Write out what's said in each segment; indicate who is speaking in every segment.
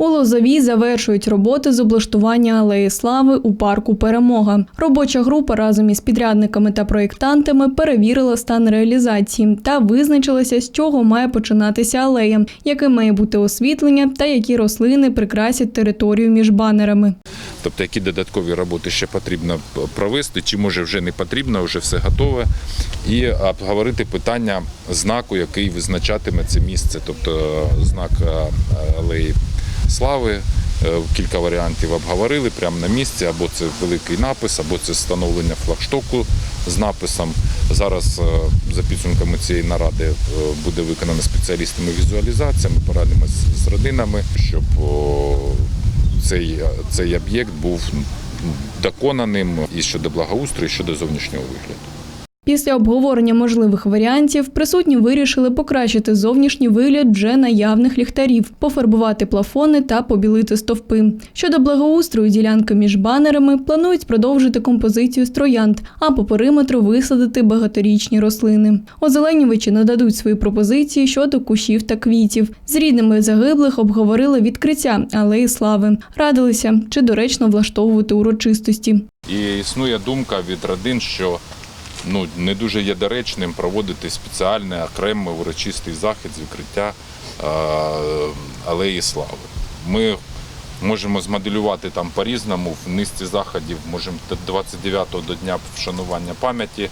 Speaker 1: У Лозовій завершують роботи з облаштування алеї слави у парку Перемога. Робоча група разом із підрядниками та проєктантами перевірила стан реалізації та визначилася, з чого має починатися алея, яке має бути освітлення та які рослини прикрасять територію між банерами.
Speaker 2: Тобто, які додаткові роботи ще потрібно провести, чи може вже не потрібно, вже все готове, і обговорити питання знаку, який визначатиме це місце, тобто знак алеї слави. Е, Кілька варіантів обговорили прямо на місці, або це великий напис, або це встановлення флагштоку з написом. Зараз е, за підсумками цієї наради е, буде виконана спеціалістами візуалізація. Ми порадимося з родинами, щоб цей, цей об'єкт був доконаним і щодо благоустрою, і щодо зовнішнього вигляду.
Speaker 1: Після обговорення можливих варіантів присутні вирішили покращити зовнішній вигляд вже наявних ліхтарів, пофарбувати плафони та побілити стовпи. Щодо благоустрою ділянки між банерами планують продовжити композицію з а по периметру висадити багаторічні рослини. Озеленювачі нададуть свої пропозиції щодо кущів та квітів. З рідними загиблих обговорили відкриття алеї слави, радилися, чи доречно влаштовувати урочистості.
Speaker 2: І існує думка від родин, що ну, не дуже є доречним проводити спеціальний окремий урочистий захід з відкриття е, алеї слави. Ми можемо змоделювати там по-різному в низці заходів, можемо 29-го до дня вшанування пам'яті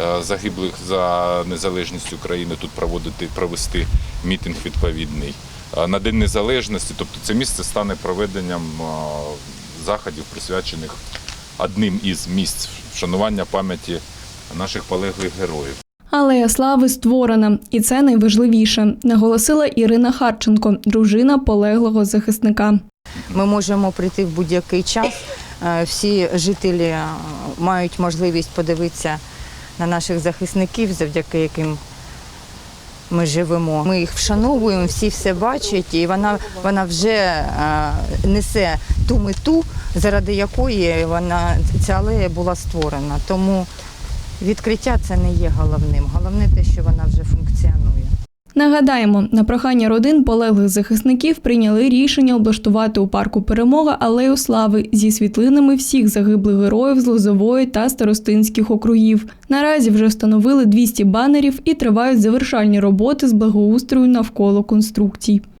Speaker 2: е, загиблих за незалежність України тут проводити, провести мітинг відповідний. Е, На День Незалежності, тобто це місце стане проведенням заходів, присвячених одним із місць вшанування пам'яті наших полеглих героїв.
Speaker 1: Алея слави створена, і це найважливіше, наголосила Ірина Харченко, дружина полеглого захисника.
Speaker 3: Ми можемо прийти в будь-який час. Е, Всі жителі е, мають можливість подивитися на наших захисників, завдяки яким ми живемо. Ми їх вшановуємо, всі все бачать, і вона, вона вже е, несе ту мету, заради якої вона ця алея була створена. Тому відкриття це не є головним. Головне те, що вона вже функціонує.
Speaker 1: Нагадаємо, на прохання родин полеглих захисників прийняли рішення облаштувати у парку Перемога алею слави зі світлинами всіх загиблих героїв з Лозової та Старостинських округів. Наразі вже встановили 200 банерів і тривають завершальні роботи з благоустрою навколо конструкцій.